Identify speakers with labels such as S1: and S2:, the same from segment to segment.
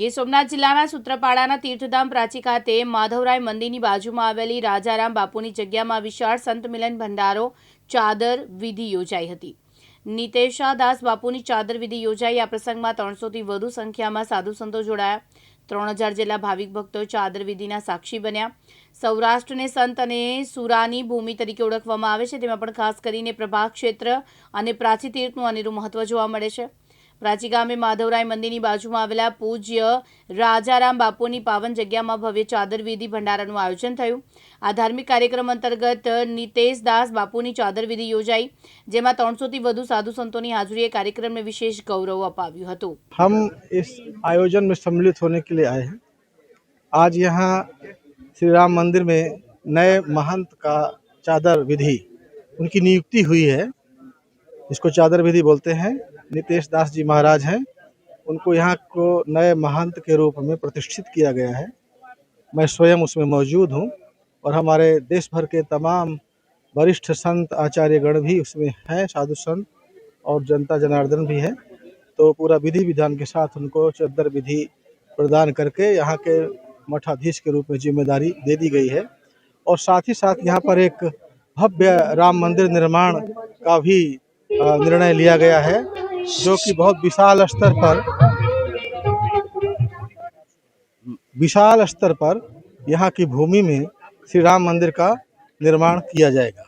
S1: ગીર સોમનાથ જિલ્લાના સૂત્રપાડાના તીર્થધામ પ્રાચી ખાતે માધવરાય મંદિરની બાજુમાં આવેલી રાજારામ બાપુની જગ્યામાં વિશાળ સંત મિલન ભંડારો ચાદર વિધિ યોજાઈ હતી નિતેશા દાસ બાપુની ચાદર વિધિ યોજાઈ આ પ્રસંગમાં ત્રણસોથી વધુ સંખ્યામાં સાધુ સંતો જોડાયા ત્રણ હજાર જેટલા ભાવિક ભક્તો ચાદર વિધિના સાક્ષી બન્યા સૌરાષ્ટ્રને સંત અને સુરાની ભૂમિ તરીકે ઓળખવામાં આવે છે તેમાં પણ ખાસ કરીને પ્રભા ક્ષેત્ર અને પ્રાચી તીર્થનું અનેરું મહત્વ જોવા મળે છે રાજીગામે માધવરાય મંદિરની બાજુમાં આવેલા પૂજ્ય રાજારામ બાપુની પાવન જગ્યામાં ભવ્ય ચાદરવિધિ ભંડારાનું આયોજન થયું આ ધાર્મિક કાર્યક્રમ અંતર્ગત નીતેજदास બાપુની ચાદરવિધિ યોજાઈ જેમાં 300 થી વધુ સાધુ સંતોની હાજરીએ કાર્યક્રમને વિશેષ ગૌરવ અપાવ્યું હતું
S2: હમ ઇસ આયોજન મેં શામિલિત હોને કે લિયે આયે હૈ આજ યહાં શ્રીરામ મંદિર મેં નય મહંત કા ચાદરવિધિ ઉનકી નિયુક્તિ હુઈ હૈ ઇસકો ચાદરવિધિ બોલતે હૈ नितेश दास जी महाराज हैं उनको यहाँ को नए महंत के रूप में प्रतिष्ठित किया गया है मैं स्वयं उसमें मौजूद हूँ और हमारे देश भर के तमाम वरिष्ठ संत आचार्यगण भी उसमें हैं साधु संत और जनता जनार्दन भी है तो पूरा विधि विधान के साथ उनको चद्दर विधि प्रदान करके यहाँ के मठाधीश के रूप में जिम्मेदारी दे दी गई है और साथ ही साथ यहाँ पर एक भव्य राम मंदिर निर्माण का भी निर्णय लिया गया है जो कि बहुत विशाल स्तर पर विशाल स्तर पर यहाँ की भूमि में श्री राम मंदिर का निर्माण किया जाएगा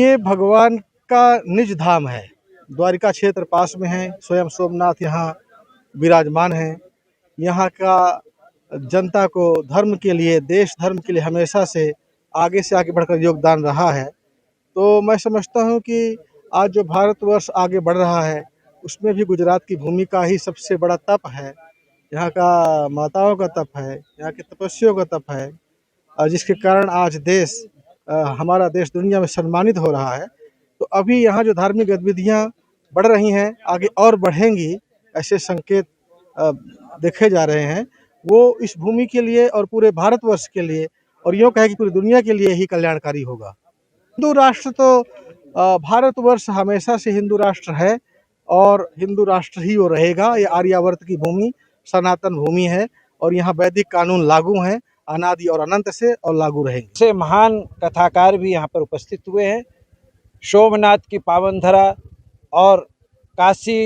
S2: ये भगवान का निज धाम है द्वारिका क्षेत्र पास में है स्वयं सोमनाथ यहाँ विराजमान है यहाँ का जनता को धर्म के लिए देश धर्म के लिए हमेशा से आगे से आगे बढ़कर योगदान रहा है तो मैं समझता हूँ कि आज जो भारतवर्ष आगे बढ़ रहा है उसमें भी गुजरात की भूमिका ही सबसे बड़ा तप है यहाँ का माताओं का तप है यहाँ के तपस्वियों का तप है और जिसके कारण आज देश हमारा देश दुनिया में सम्मानित हो रहा है तो अभी यहाँ जो धार्मिक गतिविधियाँ बढ़ रही हैं आगे और बढ़ेंगी ऐसे संकेत देखे जा रहे हैं वो इस भूमि के लिए और पूरे भारतवर्ष के लिए और यूँ कहे कि पूरी दुनिया के लिए ही कल्याणकारी होगा हिंदू राष्ट्र तो भारतवर्ष हमेशा से हिंदू राष्ट्र है और हिंदू राष्ट्र ही वो रहेगा ये आर्यावर्त की भूमि सनातन भूमि है और यहाँ वैदिक कानून लागू हैं अनादि और अनंत से और लागू रहेंगे
S3: से महान कथाकार भी यहाँ पर उपस्थित हुए हैं शोभनाथ की पावन धरा और काशी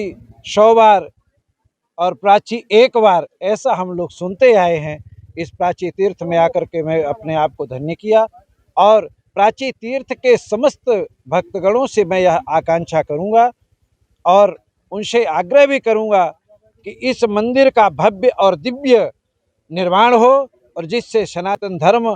S3: शोवार और प्राची एक बार ऐसा हम लोग सुनते आए हैं इस प्राची तीर्थ में आकर के मैं अपने आप को धन्य किया और प्राची तीर्थ के समस्त भक्तगणों से मैं यह आकांक्षा करूंगा और उनसे आग्रह भी करूंगा कि इस मंदिर का भव्य और दिव्य निर्माण हो और जिससे सनातन धर्म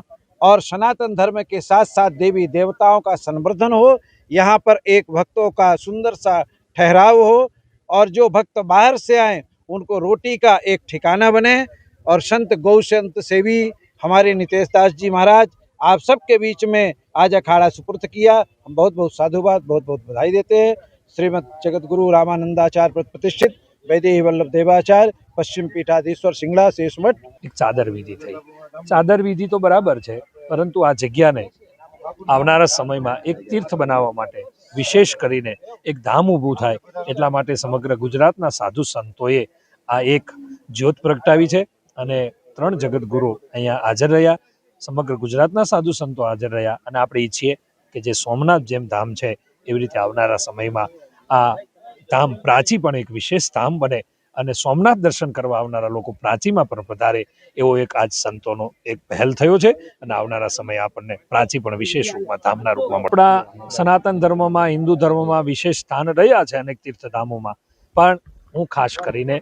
S3: और सनातन धर्म के साथ साथ देवी देवताओं का संवर्धन हो यहाँ पर एक भक्तों का सुंदर सा ठहराव हो और जो भक्त बाहर से आए उनको रोटी का एक ठिकाना बने और संत गौ संत सेवी हमारे नितेश दास जी महाराज आप सबके बीच में आज अखाड़ा सुपुर्द किया हम बहुत बहुत साधुवाद बहुत बहुत बधाई देते हैं श्रीमद जगत गुरु रामानंदाचार्य प्रतिष्ठित વૈદેહી વલ્લભ દેવાચાર્ય પશ્ચિમ પીઠાધીશ્વર સિંગડા શેષમઠ
S4: એક ચાદર વિધિ થઈ ચાદર વિધિ તો બરાબર છે પરંતુ આ જગ્યાને આવનારા સમયમાં એક તીર્થ બનાવવા માટે વિશેષ કરીને એક ધામ ઊભું થાય એટલા માટે સમગ્ર ગુજરાતના સાધુ સંતોએ આ એક જ્યોત પ્રગટાવી છે અને ત્રણ જગતગુરુ અહીંયા હાજર રહ્યા સમગ્ર ગુજરાતના સાધુ સંતો હાજર રહ્યા અને આપણે ઈચ્છીએ કે જે સોમનાથ જેમ ધામ છે એવી રીતે આવનારા સમયમાં આ ધામ પ્રાચી પણ એક વિશેષ ધામ બને અને સોમનાથ દર્શન કરવા આવનારા લોકો પ્રાચીમાં પણ વધારે એવો એક આજ સંતોનો એક પહેલ થયો છે અને આવનારા સમયે આપણને પ્રાચી પણ વિશેષ રૂપમાં ધામના રૂપમાં આપણા સનાતન ધર્મમાં હિન્દુ ધર્મમાં વિશેષ સ્થાન રહ્યા છે અનેક તીર્થધામોમાં પણ હું ખાસ કરીને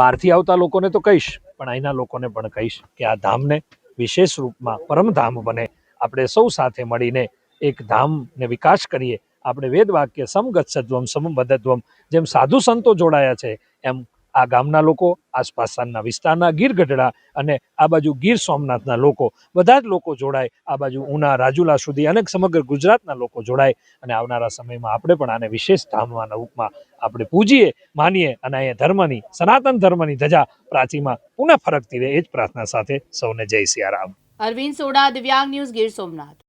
S4: બહારથી આવતા લોકોને તો કહીશ પણ અહીંના લોકોને પણ કહીશ કે આ ધામને વિશેષ રૂપમાં પરમધામ બને આપણે સૌ સાથે મળીને એક ધામને વિકાસ કરીએ આપણે વેદ વાક્ય સમગત સદ્વમ સમબદ્ધત્વમ જેમ સાધુ સંતો જોડાયા છે એમ આ ગામના લોકો આસપાસના વિસ્તારના ગીર ગઢડા અને આ બાજુ ગીર સોમનાથના લોકો બધા જ લોકો જોડાય આ બાજુ ઉના રાજુલા સુધી અને સમગ્ર ગુજરાતના લોકો જોડાય અને આવનારા સમયમાં આપણે પણ આને વિશેષ ધામમાં રૂપમાં આપણે પૂજીએ માનીએ અને અહીંયા ધર્મની સનાતન ધર્મની ધજા પ્રાચીમાં પુનઃ ફરકતી રહે એ જ પ્રાર્થના સાથે સૌને જય સિયારામ
S1: અરવિંદ સોડા દિવ્યાંગ ન્યૂઝ ગીર સોમનાથ